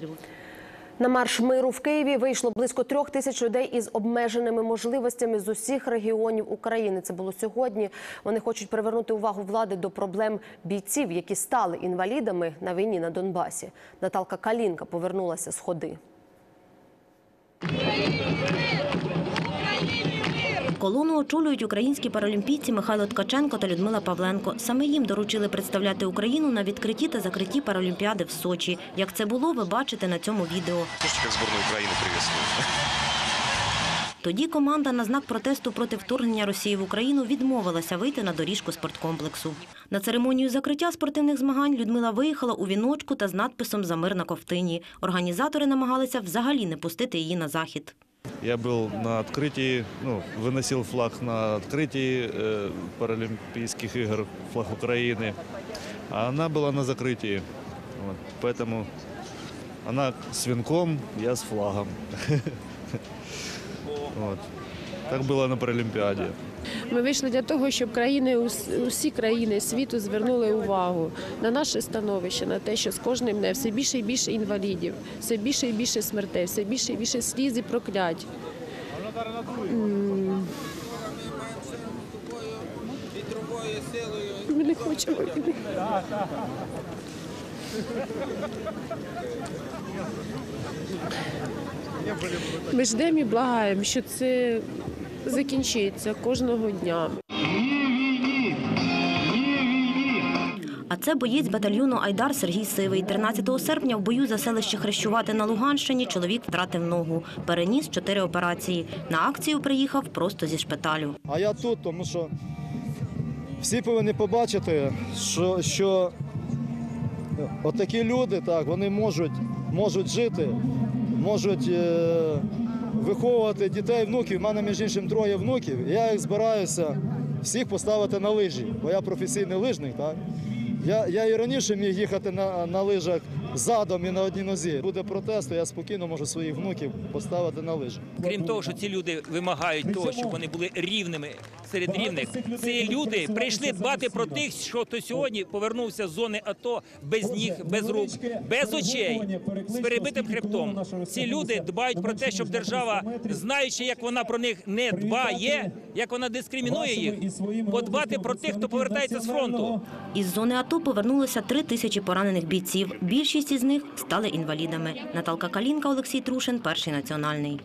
пострілу. На марш миру в Києві вийшло близько трьох тисяч людей із обмеженими можливостями з усіх регіонів України. Це було сьогодні. Вони хочуть привернути увагу влади до проблем бійців, які стали інвалідами на війні на Донбасі. Наталка Калінка повернулася з ходи. Колону очолюють українські паралімпійці Михайло Ткаченко та Людмила Павленко. Саме їм доручили представляти Україну на відкритті та закритті паралімпіади в Сочі. Як це було, ви бачите на цьому відео. Тоді команда на знак протесту проти вторгнення Росії в Україну відмовилася вийти на доріжку спорткомплексу. На церемонію закриття спортивних змагань Людмила виїхала у віночку та з надписом «За мир на ковтині». Організатори намагалися взагалі не пустити її на захід. Я был на открытии, ну, выносил флаг на открытии э, Паралимпийских игр, флаг Украины. А она была на закрытии. Вот, поэтому она с венком, я с флагом. Вот. Так было на Паралимпиаде. Ми вийшли для того, щоб країни усі країни світу звернули увагу на наше становище, на те, що з кожним днем все більше і більше інвалідів, все більше і більше смертей, все більше і більше сліз і проклять. Ми не хочемо. Ми ждемо і благаємо, що це закінчиться кожного дня. А це боєць батальйону Айдар Сергій Сивий. 13 серпня в бою за селище Хрещувати на Луганщині чоловік втратив ногу. Переніс чотири операції. На акцію приїхав просто зі шпиталю. А я тут, тому що всі повинні побачити, що, що отакі люди, так, вони можуть, можуть жити, можуть е, виховувати дітей, внуків. У мене, між іншим, троє внуків. Я їх збираюся всіх поставити на лижі, бо я професійний лижник. Так? Я, і раніше міг їхати на лижах задом і на одній нозі. Буде протест, то я спокійно можу своїх внуків поставити на лижі. Крім того, що ці люди вимагають того, щоб вони були рівними серед рівних. Ці люди прийшли дбати про тих, що хто сьогодні повернувся з зони АТО без ніг, без рук, без очей, з перебитим хребтом. Ці люди дбають про те, щоб держава, знаючи, як вона про них не дбає, як вона дискримінує їх, подбати про тих, хто повертається з фронту. Із зони АТО повернулося три тисячі поранених бійців. Більшість із них стали інвалідами. Наталка Калінка, Олексій Трушин, перший національний.